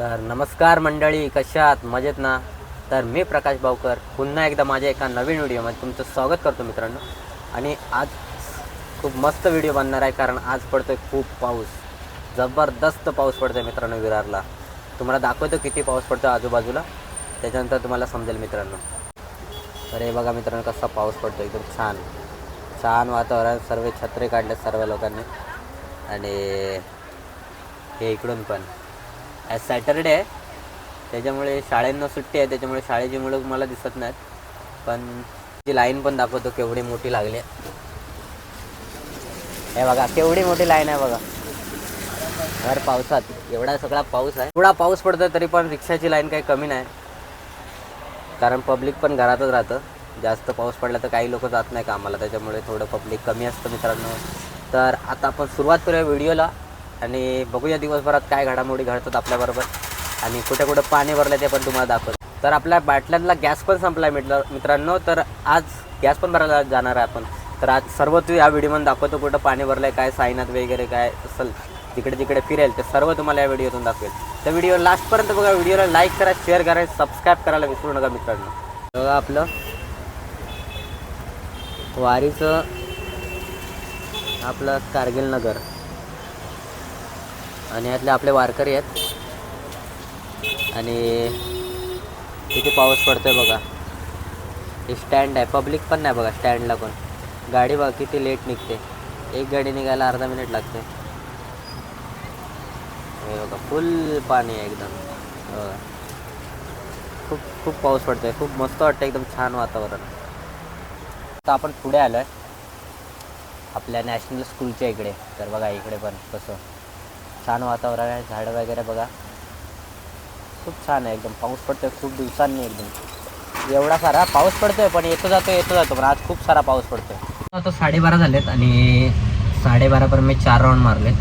तर नमस्कार मंडळी कशात मजेत ना? तर मी प्रकाश भावकर पुन्हा एकदा माझ्या एका नवीन व्हिडिओमध्ये तुमचं स्वागत करतो मित्रांनो. आणि आज खूप मस्त व्हिडिओ बनणार आहे कारण आज पडतोय खूप पाऊस. जबरदस्त पाऊस पडतोय मित्रांनो विरारला. तुम्हाला दाखवतो किती पाऊस पडतो आजूबाजूला. त्याच्यानंतर तुम्हाला समजेल मित्रांनो. तर हे बघा मित्रांनो कसा पाऊस पडतो एकदम छान. छान वातावरण सर्व छत्रे काढले सर्व लोकांनी. आणि हे इकडून पण. आज सॅटरडे आहे. त्याच्यामुळे शाळेंना सुट्टी आहे. त्याच्यामुळे शाळेची मुलं मला दिसत नाहीत. पण ती लाईन पण दाखवतो केवढी मोठी लागली आहे. हे बघा केवढी मोठी लाईन आहे बघा. भर पावसात. एवढा सगळा पाऊस आहे. एवढा पाऊस पडतो तरी पण रिक्षाची लाईन काही कमी नाही. कारण पब्लिक पण घरातच राहतं. जास्त पाऊस पडला तर काही लोक जात नाही कामाला. त्याच्यामुळे थोडं पब्लिक कमी असतं मित्रांनो. तर आता आपण सुरुवात करूया व्हिडिओला. आणि बघूया दिवसभरात काय घडामोडी घडतात आपल्याबरोबर. आणि कुठे कुठं पाणी भरलं ते पण तुम्हाला दाखवत. तर आपल्या बाटल्यांना गॅस पण संपला आहे मित्र मित्रांनो तर आज गॅस पण भरायला जाणार आहे आपण. तर आज सर्व तू या व्हिडिओमध्ये दाखवतो कुठं पाणी भरलं आहे काय साईनाथ वगैरे काय असेल तिकडे तिकडे फिरेल ते सर्व तुम्हाला या व्हिडिओतून दाखवेल. तर व्हिडिओ लास्टपर्यंत बघा व्हिडिओला लाईक करा शेअर करा सबस्क्राईब करायला विसरू नका मित्रांनो. बघा आपलं वारीचं आपलं कारगिल नगर. आणि यातले आपले वारकरी आहेत. आणि किती पाऊस पडतोय बघा. हे स्टँड आहे. पब्लिक पण नाही बघा स्टँडला पण गाडी बघा किती लेट निघते. एक गाडी निघायला अर्धा मिनिट लागते हे बघा फुल पाणी आहे एकदम. हो. खूप खूप पाऊस पडतोय. खूप मस्त वाटतं एकदम छान वातावरण. आता आपण पुढे आलो आहे आपल्या नॅशनल स्कूलच्या इकडे. तर बघा इकडे पण कसं छान वातावरण आहे झाडं वगैरे बघा. खूप छान आहे एकदम पाऊस पडतो आहे खूप दिवसांनी एकदम. एवढा सारा पाऊस पडतोय पण येतो जातो येतो जातो पण आज खूप सारा पाऊस पडतोय. आता साडेबारा झालेत आणि साडेबारापर्यंत मी चार राऊंड मारलेत.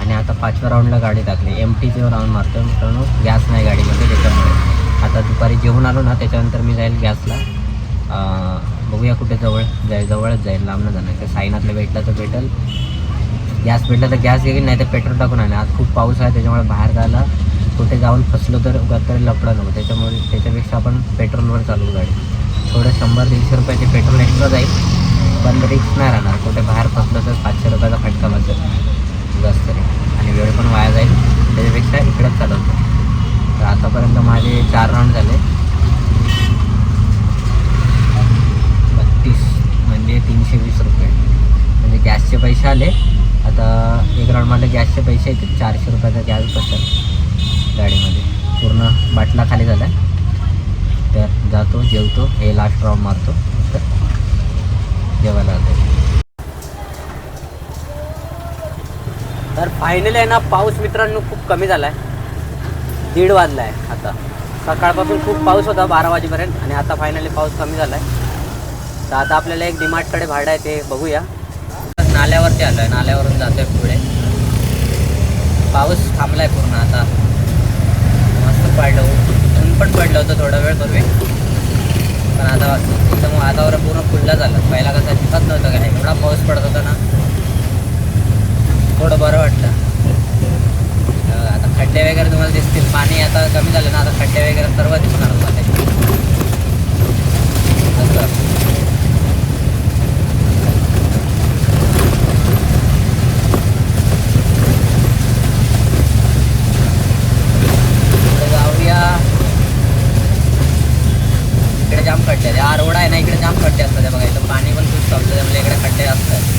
आणि आता पाचव्या राऊंडला गाडी टाकली. एम टीचे राऊंड मारतो मित्रांनो. गॅस नाही गाडीमध्ये त्याच्यामुळे. आता दुपारी जेवून आलो ना त्याच्यानंतर मी जाईल गॅसला बघूया कुठे जवळ जाय जवळच जाईल लांब न जाणार. साईनातलं साईनाथला भेटला तर भेटेल. गॅस भेटला तर गॅस घेईन नाही तर पेट्रोल टाकून आणेल आज खूप पाऊस आहे त्याच्यामुळे बाहेर जायला कुठे जाऊन फसलो तर तरी लपडा नको त्याच्यामुळे त्याच्यापेक्षा आपण पेट्रोलवर चालू गाडी. थोडं शंभर दीडशे रुपयाचे पेट्रोल एक्स्ट्रा जाईल पण रिक्स नाही राहणार. कुठे बाहेर फसलो तर पाचशे रुपयाचा फटका बसेल. उगाच तरी. आणि वेळ पण वाया जाईल. त्याच्यापेक्षा इकडेच चालवतो. तर आतापर्यंत माझे चार राऊंड झाले. बत्तीस म्हणजे तीनशे वीस रुपये. म्हणजे गॅसचे पैसे आले. आता एक राऊंडमध्ये गॅसचे पैसे येतील चारशे रुपयाचा गॅस बसेल गाडीमध्ये. पूर्ण बाटला खाली झाला तर जातो जेवतो हे लास्ट राऊंड मारतो. तर जेवायला जातो तर फायनली आहे ना पाऊस मित्रांनो खूप कमी झाला आहे दीड वाजला आहे आता. सकाळपासून खूप पाऊस होता बारा वाजेपर्यंत. आणि आता फायनली पाऊस कमी झाला आहे तर आता आपल्याला एक डिमार्टकडे भाडं आहे ते बघूया. नाल्यावरती आलो आहे नाल्यावरून जातो आहे पुढे. पाऊस थांबला आहे पूर्ण आता. मस्त पडलं ऊन पण पडलं होतं थोडा वेळ पूर्वी. पण आता एकदम वातावरण पूर्ण खुल्लं झालं. पहिला कसं दिसत नव्हतं काय एवढा पाऊस पडत होता ना. थोडं बरं वाटतं आता खड्डे वगैरे तुम्हाला दिसतील. पाणी आता कमी झालं ना आता खड्डे वगैरे सर्व दिसणार होता असं इकडे जाऊया इकडे जाम खड्डे आहेत हा रोड आहे ना इकडे जाम खड्डे असतात हे बघा इथं पाणी पण खूप चालतं त्यामुळे इकडे खड्डे असतात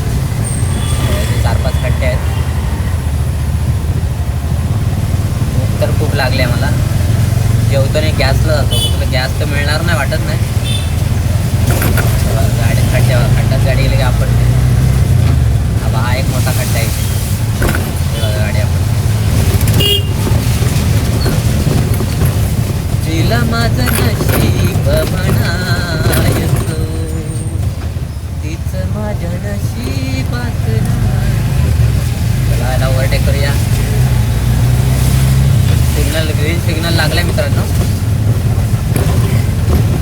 इथे चार पाच खड्डे आहेत भूक तर खूप लागली आहे मला जेवतो नाही गॅसला जातो तुला गॅस तर मिळणार नाही वाटत नाही गाडी खड्ड्यावर खड्ड्यात गाडी गेली की आपण हा बा हा एक मोठा खड्डा आहे इथे. हे बघा गाडी आपण तिला माझं नशीब म्हणायचो तिचं माझ्या नशीबात नाही. चला याला ओव्हरटेक करूया सिग्नल ग्रीन सिग्नल लागलाय मित्रांनो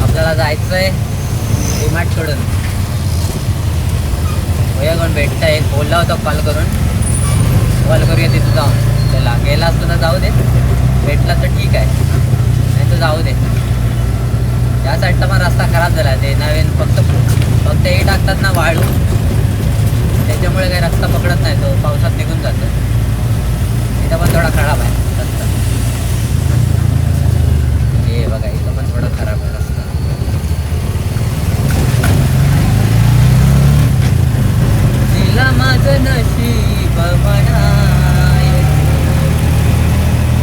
आपल्याला जायचंय डिमार्टकडून भैया कोण भेटता एक बोलला होता कॉल करून कॉल करूया तिथं जाऊन त्याला गेला असतो तर जाऊ दे भेटला तर ठीक आहे नाही तर जाऊ दे त्या पण रस्ता खराब झाला. ते नवीन फक्त फक्त हे टाकतात ना वाळू. त्याच्यामुळे काही रस्ता पकडत नाही. तो पावसात निघून जातो. इथं पण थोडा खराब आहे रस्ता. हे बघा इथं पण थोडा खराब आहे रस्ता. तिला माझं नशीब म्हणा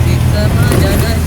तिचं माझं नशीब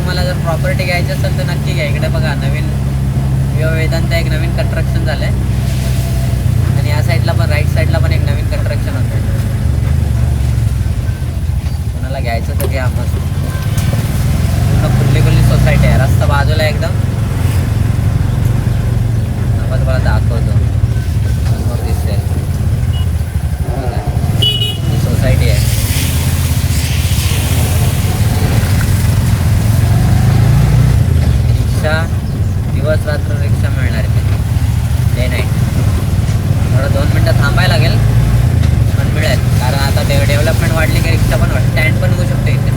तुम्हाला जर प्रॉपर्टी घ्यायची असेल तर नक्की घ्या. इकडे बघा नवीन वेदांत एक नवीन कन्स्ट्रक्शन झालं आहे आणि या साईडला पण राईट साईडला पण एक नवीन कन्स्ट्रक्शन होतं आहे कोणाला घ्यायचं तर घ्या मस्त पूर्ण खुल्ली खुल्ली सोसायटी आहे. रस्ता बाजूला आहे एकदम. आपण तुम्हाला दाखवतो. समोर दिसते सोसायटी आहे. रिक्षा दिवस रात्र रिक्षा मिळणार आहे. डे नाईट थोडं दोन मिनटं थांबायला लागेल पण मिळेल. कारण आता डे डेव्हलपमेंट वाढली की रिक्षा पण स्टँड पण होऊ शकते इथे.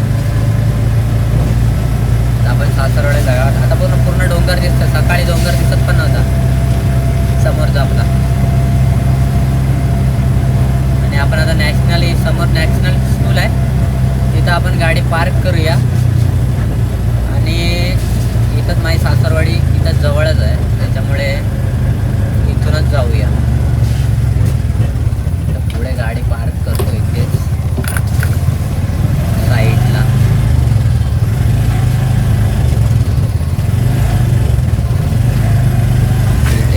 आता आपण सासरवडे जागा आता पूर्ण पूर्ण डोंगर दिसतं सकाळी डोंगर दिसत पण नव्हता. समोरचा आपला. आणि आपण आता नॅशनल समोर नॅशनल स्कूल आहे. तिथं आपण गाडी पार्क करूया. आणि इथंच माझी सासरवाडी इथं जवळच आहे. त्याच्यामुळे इथूनच जाऊया. पुढे गाडी पार्क करतो इथेच. साईडला.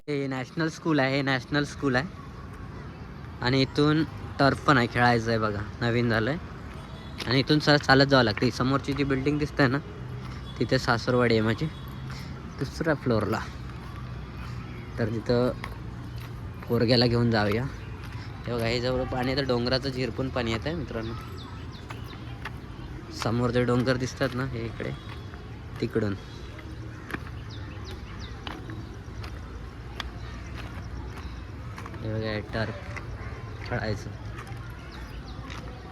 हे नॅशनल स्कूल आहे. हे नॅशनल स्कूल आहे. आणि इथून टर्फ पण आहे. खेळायचं आहे बघा. नवीन झालं आहे आणि इथून सर चालत जावं लागते. समोरची जी बिल्डिंग दिसते आहे ना तिथे सासरवाडी आहे माझी. दुसऱ्या फ्लोअरला. तर तिथं पोरग्याला घेऊन जाऊया. हे बघा हे जवळ पाणी आहे तर डोंगराचं झिरपून पाणी येत आहे मित्रांनो. समोर जे डोंगर दिसतात ना हे इकडे तिकडून. हे बघा टर्फ खेळायचं.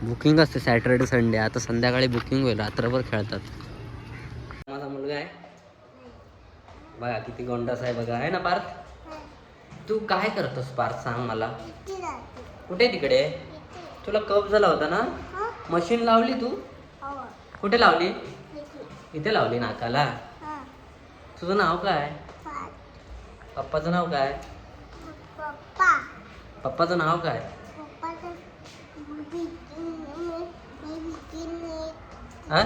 बुकिंग असते सॅटर्डे संडे. आता संध्याकाळी बुकिंग होईल रात्रभर खेळतात माझा मुलगा आहे बघा किती गोंडास आहे बघा. आहे ना पार्थ? तू काय करतोस पार्थ? सांग मला. कुठे तिकडे? तुला कप झाला होता ना? मशीन लावली तू? कुठे लावली? इथे लावली नाकाला. तुझं नाव काय? पप्पाचं नाव काय? पप्पा पप्पाचं नाव काय? हा?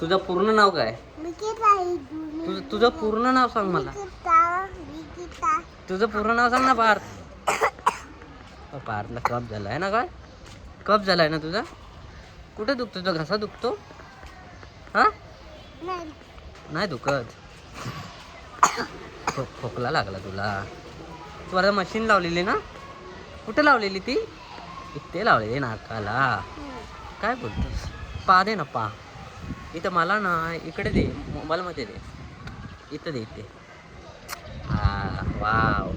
तुझं पूर्ण नाव काय? तुझं तुझं पूर्ण नाव सांग मला. तुझं पूर्ण नाव सांग ना पार्थ. पार्थला कप झाला आहे ना काय? कप झाला आहे ना तुझा? कुठे दुखतो तुझा घसा दुखतो? हा? नाही. नाही दुखत. खो खोकला लागला तुला. तू आता मशीन लावलेली ना? कुठे लावलेली ती? इथे लावलेली नाकाला. काय बोलतोस? पा दे ना पा. इथं मला ना इकडे दे मोबाईलमध्ये दे. इथं दे इथे. हा वाव.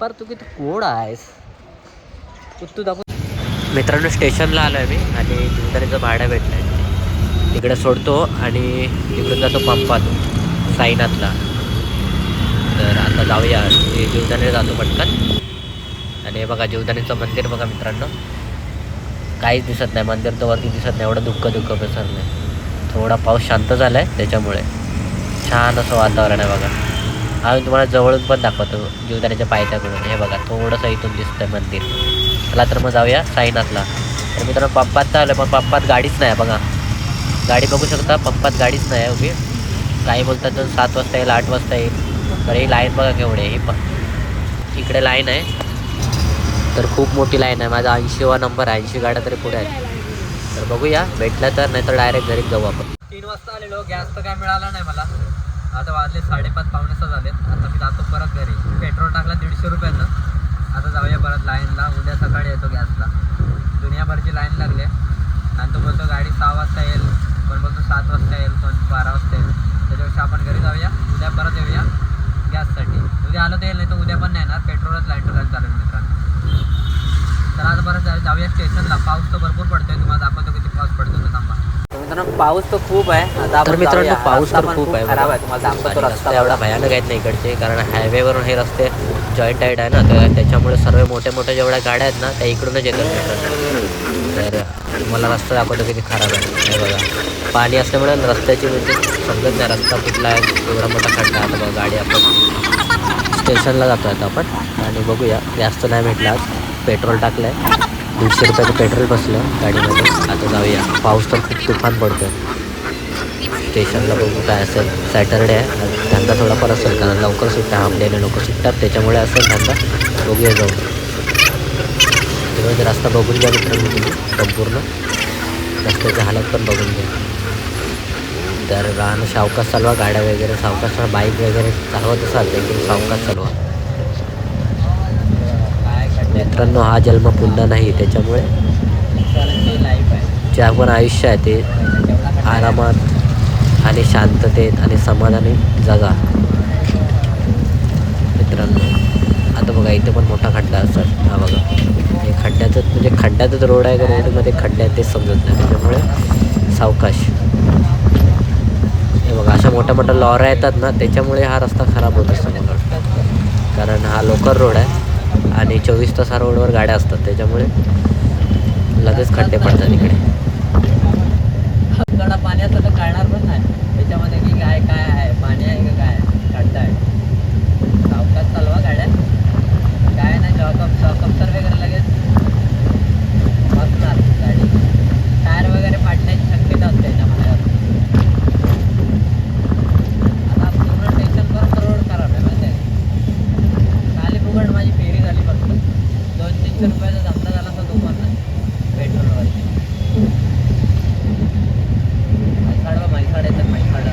पर तू किती कोड आहेस? तू दाखव. मित्रांनो स्टेशनला आलो आहे मी आणि दुधारीचं भाडं भेटलं आहे तिकडे सोडतो आणि तिकडून जातो पंपात साईनाथला. तर आता जाऊया. ते जातो पटकन. आणि बघा जीवदानीचं मंदिर बघा मित्रांनो. काहीच दिसत नाही मंदिर तर वरती दिसत नाही एवढं दुःख दुःख पसरलं आहे थोडा पाऊस शांत झाला आहे त्याच्यामुळे. छान असं वातावरण आहे बघा. आम्ही तुम्हाला जवळून पण दाखवतो जीवदानाच्या पायथ्याकडून. हे बघा थोडंसं इथून दिसतंय मंदिर. चला तर मग जाऊया साईनाथला. तर मित्रांनो पप्पात तर आलं पण पप्पात गाडीच नाही बघा. गाडी बघू शकता पप्पात गाडीच नाही आहे उभी. काही बोलतात तर सात वाजता येईल आठ वाजता येईल. तर ही लाईन बघा केवढे ही पण. इकडे लाईन आहे. तर खूप मोठी लाईन आहे. माझा ऐंशीवा नंबर आहे. ऐंशी गाड्या तरी पुढे आहेत. तर बघूया. भेटलं तर नाही तर डायरेक्ट घरीच जाऊ आपण. तीन वाजता आलेलो. गॅस तर काय मिळाला नाही मला. आता वाजले साडेपाच पावणे सहा झाले आता मी जातो परत घरी. पेट्रोल टाकला दीडशे रुपयानं. आता जाऊया परत लाईनला. उद्या सकाळी येतो गॅसला दुनियाभरची लाईन लागली आहे. आणि तो बोलतो गाडी सहा वाजता येईल. कोण बोलतो सात वाजता येईल. कोण बारा वाजता येईल. त्याच्यापेक्षा आपण घरी जाऊया. उद्या परत येऊया गॅससाठी उद्या आलं तर येईल नाही तर उद्या पण नाही येणार. पेट्रोलच लाईन टू चालेल मित्रांनो तर आज परत जाऊ- जाऊया स्टेशनला. पाऊस तर भरपूर पडतोय. तुम्हाला दाखवतो किती पाऊस पडतो तो थांबा. मित्रांनो पाऊस तर खूप आहे. आता तर मित्रांनो पाऊस तर खूप आहे खराब आहे. तुम्हाला दाखवतो रस्ता एवढा भयानक आहेत ना इकडचे कारण हायवेवरून हे रस्ते जॉईंट टाईड आहे ना. तर त्याच्यामुळे सर्व मोठ्या मोठ्या जेवढ्या गाड्या आहेत ना त्या इकडूनच येतात तर तुम्हाला रस्ता दाखवतो किती खराब आहे. हे बघा. पाणी असल्यामुळे रस्त्याची म्हणजे समजत नाही. रस्ता कुठला आहे एवढा मोठा खड्डा आहे. आता बघा गाडी आपण स्टेशनला जातो आता आपण. आणि बघूया. जास्त नाही भेटला आज. पेट्रोल टाकलं आहे दीडशे रुपयाचं पेट्रोल बसलं गाडीमध्ये. आता जाऊया. पाऊस तर खूप तुफान पडतो स्टेशनला बघू काय असेल. सॅटरडे आहे. आणि धंदा थोडा असेल कारण लवकर सुट्ट्या हाफलेले लोक सुटतात त्याच्यामुळे असेल धंदा. बघूया जाऊ. त्यामुळे रस्ता बघून घ्या मित्रांनो तुम्ही. संपूर्ण. रस्त्याची हालत पण बघून घ्या. तर राहणं सावकाश चालवा. गाड्या वगैरे सावकाश बाईक वगैरे चालवत असाल तर एकदम सावकाश चालवा. मित्रांनो हा जन्म पुन्हा नाही त्याच्यामुळे जे आपण आयुष्य आहे ते आरामात आणि शांततेत आणि समाधानी जगा. मित्रांनो आता बघा इथे पण मोठा खड्डा असतात हा बघा हे खड्ड्याचं म्हणजे खड्ड्यातच रोड आहे का रोडमध्ये खड्डे आहेत तेच समजत नाही. त्याच्यामुळे सावकाश. हे बघा अशा मोठ्या मोठ्या लॉऱ्या येतात ना त्याच्यामुळे हा रस्ता खराब होत असतो मला वाटतं. कारण हा लोकल रोड आहे. आणि चोवीस तास रोडवर गाड्या असतात त्याच्यामुळे लगेच खड्डे पडतात इकडे. गडा पाण्याचं तर काढणार पण नाही. त्याच्यामध्ये की काय काय आहे पाणी आहे का काय खड्डा आहे. सावकाश चालवा गाड्या. काय नाही जॉकअप जॉकअप कप्सर वगैरे लगेच बसणार गाडी. टायर वगैरे फाटण्याची शक्यता असते याच्यामध्ये आता पूर्ण स्टेशनपर्यंत रोड खराब आहे माहिती आहे खाली फुकट माझी फेरी झाली फक्त दोन तीनशे रुपयाचा धंदा झाला असता तो पण नाही पेट्रोलवरती म्हैसाड म्हैसाड येतात म्हैसाड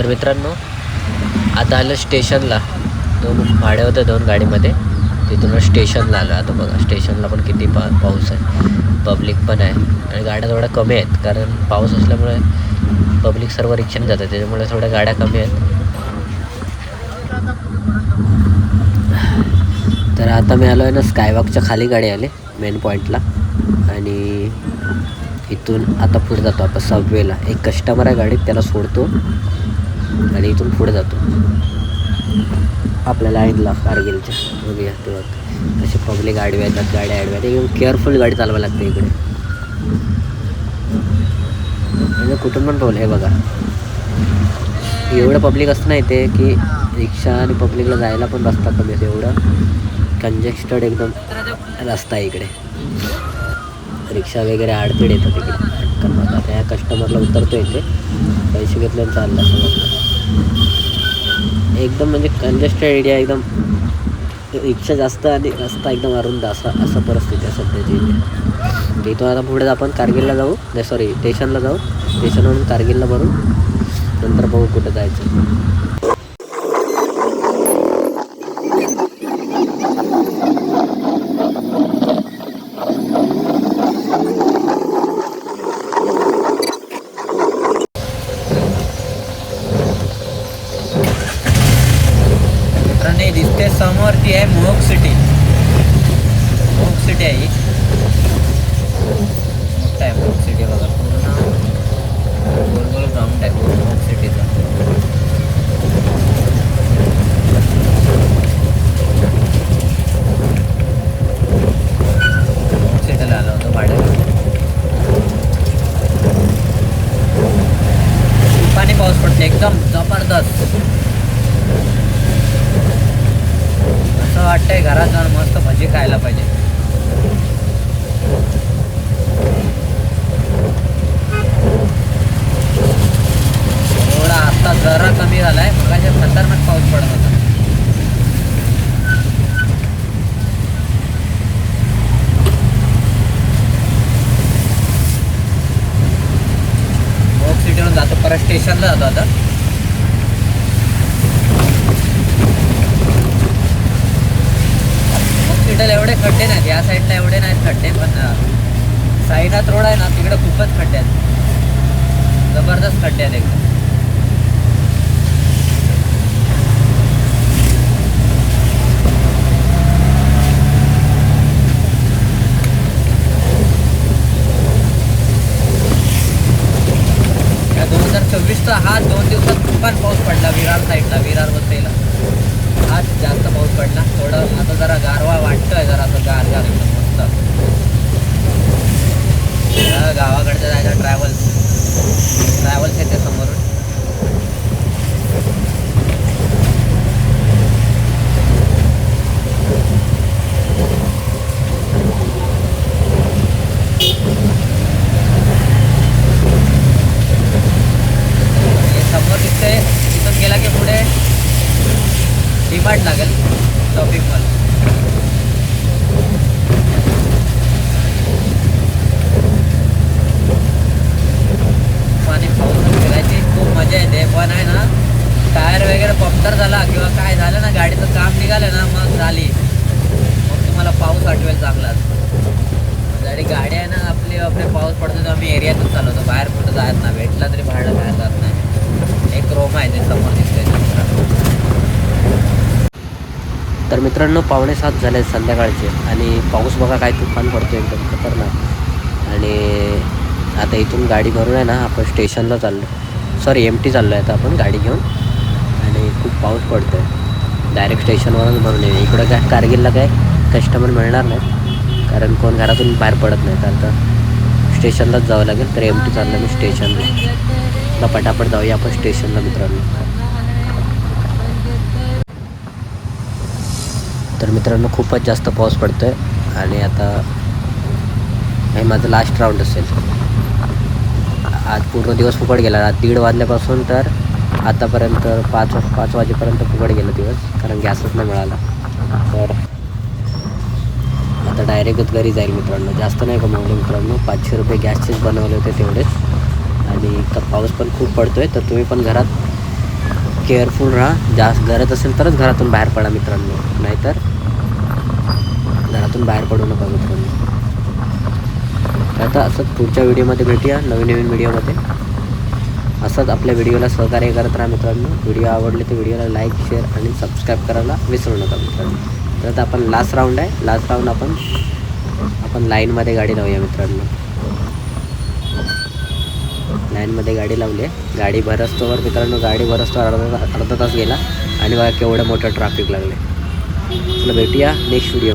तर मित्रांनो आता आलं स्टेशनला. दोन भाडे होते दोन गाडीमध्ये. तिथून स्टेशनला आलं. आता बघा स्टेशनला पण किती पा पाऊस आहे. पब्लिक पण आहे. आणि गाड्या थोड्या कमी आहेत कारण पाऊस असल्यामुळे पब्लिक सर्व रिक्षाने जातात. त्याच्यामुळे थोड्या गाड्या कमी आहेत. तर आता मी आलो आहे ना स्कायवॉकच्या खाली गाडी आले मेन पॉईंटला आणि इथून आता पुढे जातो आपण सबवेला एक कस्टमर आहे गाडीत त्याला सोडतो. आणि इथून पुढे जातो. आपल्या लाईनला कारगिलच्या. बघूया ते बघ. तसे पब्लिक आडव्या येतात गाड्या आडव्या एकदम केअरफुल गाडी चालवायला लागते इकडे. म्हणजे कुठून पण रोल हे बघा. एवढं पब्लिक असतं नाही ते की रिक्षा आणि पब्लिकला जायला पण रस्ता कमी असतो. एवढं कंजेस्टेड एकदम रस्ता आहे इकडे. रिक्षा वगैरे अडथळे येतात इकडे. पटकन आता या कस्टमरला उतरतो इथे. पैसे घेतले आणि चालला. एकदम म्हणजे कंजेस्टेड एरिया एकदम. रिक्षा जास्त आणि रस्ता एकदम अरुंद असा असा परिस्थिती आहे सध्याची. इथे इथून आता पुढे आपण कारगिलला जाऊ. नाही सॉरी स्टेशनला जाऊ. स्टेशनवरून कारगिलला भरून नंतर बघू कुठं जायचं मित्रांनी दिसते समोर ती आहे मोहक सिटी मोहक सिटी आहे ही मोठा आहे मोहक सिटी बघा पूर्ण गोल गोल ग्राउंड आहे मोहक सिटीचा मोहक सिटीला आलो होतो भाड्याला पाणी पाऊस पडते एकदम जबरदस्त असं वाटतंय घरात जाऊन मस्त भजी खायला पाहिजे थोडा आता जरा कमी झालाय मगाच्या खतरनाक पाऊस पडत होता मोक सिटीवरून जातो परत स्टेशनला जातो आता. हॉस्पिटल एवढे खड्डे नाहीत या साईडला एवढे नाहीत खड्डे पण साईनाथ रोड आहे ना तिकडे खूपच खड्डे आहेत. जबरदस्त खड्डे आहेत एकदम. दोन हजार चोवीसचा हा दोन दिवसात तुफान पाऊस पडला. विरार साईडला विरार वसईला आज जास्त पाऊस पडला. थोडं आता जरा गारवा वाटतोय जरा असं गार गार एकदम मस्त. गावाकडचं जायचं ट्रॅव्हल्स ट्रॅव्हल्स येते समोरून हे समोर दिसते तिथून गेला की पुढे डिमार्ट लागेल शॉपिंग मॉल पाणी पाऊस फिरायची खूप मजा येते पण आहे ना टायर वगैरे पंक्चर झाला किंवा काय झालं ना गाडीचं काम निघालं ना मग झाली मग तुम्हाला पाऊस आठवेल चांगलाच जरी म्हणजे गाडी आहे ना आपली आपले पाऊस पडतो तर आम्ही एरियातच चालवतो. बाहेर कुठं जात नाही भेटला तरी बाहेर बाहेर जात नाही. एक रोम आहे ते समोर दिसतोय तर मित्रांनो पावणे सात झाले संध्याकाळचे आणि पाऊस बघा काय तुफान पडतो एकदम खतरनाक. आणि आता इथून गाडी भरून आहे ना आपण स्टेशनला चाललो. सॉरी एम टी चाललो आहे आता आपण गाडी घेऊन. आणि खूप पाऊस पडतो आहे डायरेक्ट स्टेशनवरच भरून येऊ. इकडं काय कारगिलला काय? कस्टमर मिळणार नाही कारण कोण घरातून बाहेर पडत नाही. तर आता स्टेशनलाच जावं लागेल. तर एम टी चाललं मी स्टेशनला पटापट जाऊया आपण स्टेशनला मित्रांनो. तर मित्रांनो खूपच जास्त पाऊस पडतो आहे आणि आता हे माझं लास्ट राऊंड असेल. आज पूर्ण दिवस फुकट गेला. आज दीड वाजल्यापासून तर आतापर्यंत पाच पाच वाजेपर्यंत फुकट गेला दिवस. कारण गॅसच नाही मिळाला. तर आता डायरेक्टच घरी जाईल मित्रांनो. जास्त नाही कमवले मित्रांनो पाचशे रुपये गॅसचेच बनवले होते तेवढेच. आणि तर पाऊस पण खूप पडतो आहे तर तुम्ही पण घरात केअरफुल राहा. जास्त गरज असेल तरच घरातून बाहेर पडा मित्रांनो. नाहीतर घरातून बाहेर पडू नका मित्रांनो. तर आता असंच पुढच्या व्हिडिओमध्ये भेटूया नवीन नवीन व्हिडिओमध्ये. असंच आपल्या व्हिडिओला सहकार्य करत राहा मित्रांनो. व्हिडिओ आवडले तर व्हिडिओला लाईक शेअर आणि सबस्क्राईब करायला विसरू नका मित्रांनो. तर आता आपण लास्ट राऊंड आहे. लास्ट राऊंड आपण आपण लाईनमध्ये गाडी लावूया मित्रांनो. लाईनमध्ये गाडी लावली आहे. गाडी भरस्तोवर मित्रांनो गाडी भरस्तोवर अर्धा अर्धा तास गेला. आणि बघा केवढं मोठं ट्रॅफिक लागले चला भेटूया नेक्स्ट व्हिडिओ